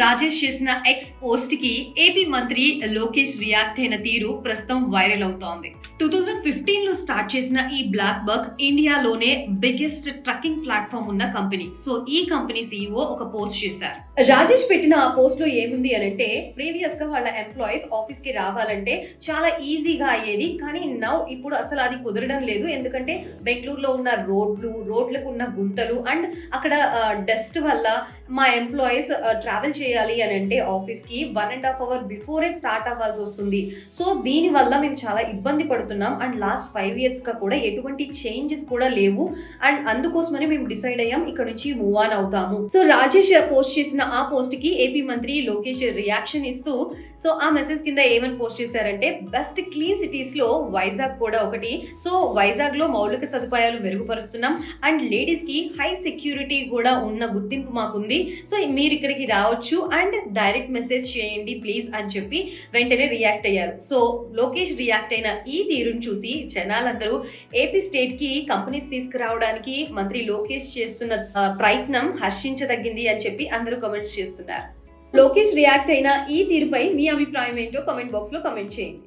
రాజేష్ చేసిన ఎక్స్ పోస్ట్కి ఏపీ మంత్రి లోకేష్ రియాక్ట్ అయిన తీరు ప్రస్తుతం వైరల్ అవుతోంది. టూ థౌజండ్ ఫిఫ్టీన్లో స్టార్ట్ చేసిన ఈ బ్లాక్ బర్క్ ఇండియాలోనే బిగ్గెస్ట్ ట్రక్కింగ్ ప్లాట్ఫామ్ ఉన్న కంపెనీ సో ఈ కంపెనీ సీఈఓ ఒక పోస్ట్ చేశారు. రాజేష్ పెట్టిన ఆ పోస్ట్లో ఏముంది అని అంటే ప్రీవియస్గా వాళ్ళ ఎంప్లాయీస్ ఆఫీస్కి రావాలంటే చాలా ఈజీగా అయ్యేది కానీ నౌ ఇప్పుడు అసలు అది కుదరడం లేదు. ఎందుకంటే బెంగళూరులో ఉన్న రోడ్లు రోడ్లకు ఉన్న గుంతలు అండ్ అక్కడ డస్ట్ వల్ల మా ఎంప్లాయీస్ ట్రావెల్ uh, చేయాలి అని అంటే ఆఫీస్కి వన్ అండ్ హాఫ్ అవర్ బిఫోరే స్టార్ట్ అవ్వాల్సి వస్తుంది. సో దీనివల్ల మేము చాలా ఇబ్బంది పడుతున్నాం. అండ్ లాస్ట్ ఫైవ్ ఇయర్స్గా కూడా ఎటువంటి చేంజెస్ కూడా లేవు. అండ్ అందుకోసమని మేము డిసైడ్ అయ్యాం. ఇక్కడ నుంచి మూవ్ ఆన్ అవుతాము. సో రాజేష్ uh, పోస్ట్ చేసిన ఆ పోస్ట్కి ఏపీ మంత్రి లోకేష్ రియాక్షన్ ఇస్తూ సో ఆ మెసేజ్ కింద ఏమని పోస్ట్ చేశారంటే బెస్ట్ క్లీన్ సిటీస్లో వైజాగ్ కూడా ఒకటి. సో వైజాగ్లో మౌలిక సదుపాయాలు మెరుగుపరుస్తున్నాం. అండ్ లేడీస్కి హై సెక్యూరిటీ కూడా ఉన్న గుర్తింపు మాకుంది. సో మీరు ఇక్కడికి రావచ్చు అండ్ డైరెక్ట్ మెసేజ్ చేయండి ప్లీజ్ అని చెప్పి వెంటనే రియాక్ట్ అయ్యారు. సో లోకేష్ రియాక్ట్ అయిన ఈ తీరును చూసి జనాలందరూ ఏపీ స్టేట్కి కంపెనీస్ తీసుకురావడానికి మంత్రి లోకేష్ చేస్తున్న ప్రయత్నం హర్షించదగ్గింది అని చెప్పి అందరూ కమెంట్స్ చేస్తున్నారు. లోకేష్ రియాక్ట్ అయిన ఈ తీరుపై మీ అభిప్రాయం ఏంటో కామెంట్ బాక్స్లో కమెంట్ చేయండి.